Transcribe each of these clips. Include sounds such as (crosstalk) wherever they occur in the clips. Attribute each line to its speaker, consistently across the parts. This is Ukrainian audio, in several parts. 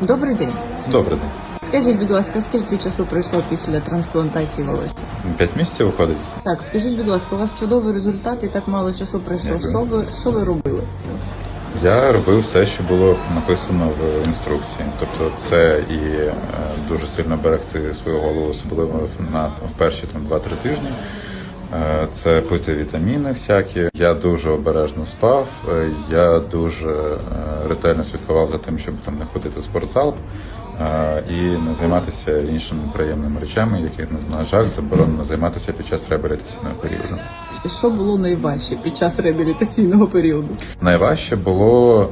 Speaker 1: Добрий день.
Speaker 2: Добрий день.
Speaker 1: Скажіть, будь ласка, скільки часу пройшло після трансплантації волосся?
Speaker 2: П'ять місяців виходить.
Speaker 1: Так, скажіть, будь ласка, у вас чудовий результат і так мало часу пройшло.
Speaker 2: Дякую.
Speaker 1: Що ви що ви робили?
Speaker 2: Я робив все, що було написано в інструкції. Тобто, це і е, дуже сильно берегти свою голову, особливо на в перші там 2-3 тижні. Е, Це пити вітаміни всякі. Я дуже обережно спав. е, Я дуже е, ретельно слідкував за тим, щоб там не ходити в спортзал і не займатися іншими приємними речами, яких на жаль заборонено займатися під час реабілітаційного періоду.
Speaker 1: Що було найважче під час реабілітаційного періоду?
Speaker 2: Найважче було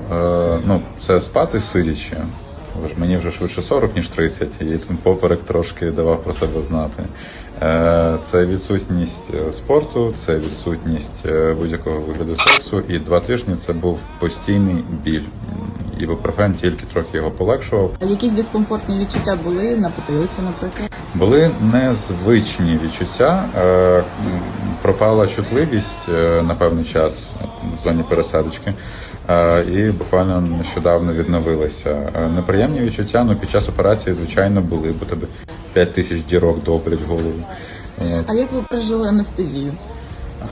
Speaker 2: ну, це спати сидячи. Ж- Мені вже швидше 40, ніж 30, і там поперек трошки давав про себе знати. Е, Це відсутність е, спорту, це відсутність е, будь-якого вигляду сексу. І два тижні це був постійний біль. Ібупрофен тільки трохи його полегшував.
Speaker 1: А якісь дискомфортні відчуття були на потилиці, наприклад?
Speaker 2: Були незвичні відчуття. Пропала чутливість на певний час в зоні пересадочки. І буквально нещодавно відновилася. Неприємні відчуття, ну під час операції, звичайно, були, бо тебе 5 тисяч дірок доблять в голову.
Speaker 1: А як ви пережили анестезію?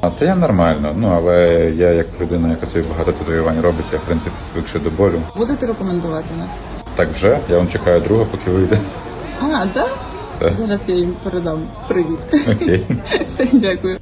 Speaker 2: А та я нормально, ну але я як людина, яка собі багато татуювань робить, я в принципі звикши до болю.
Speaker 1: Будете рекомендувати нас?
Speaker 2: Так вже, я вам чекаю друга, поки вийде.
Speaker 1: А, так?
Speaker 2: Так.
Speaker 1: Зараз я їм передам привіт.
Speaker 2: Окей. (laughs)
Speaker 1: Все, дякую.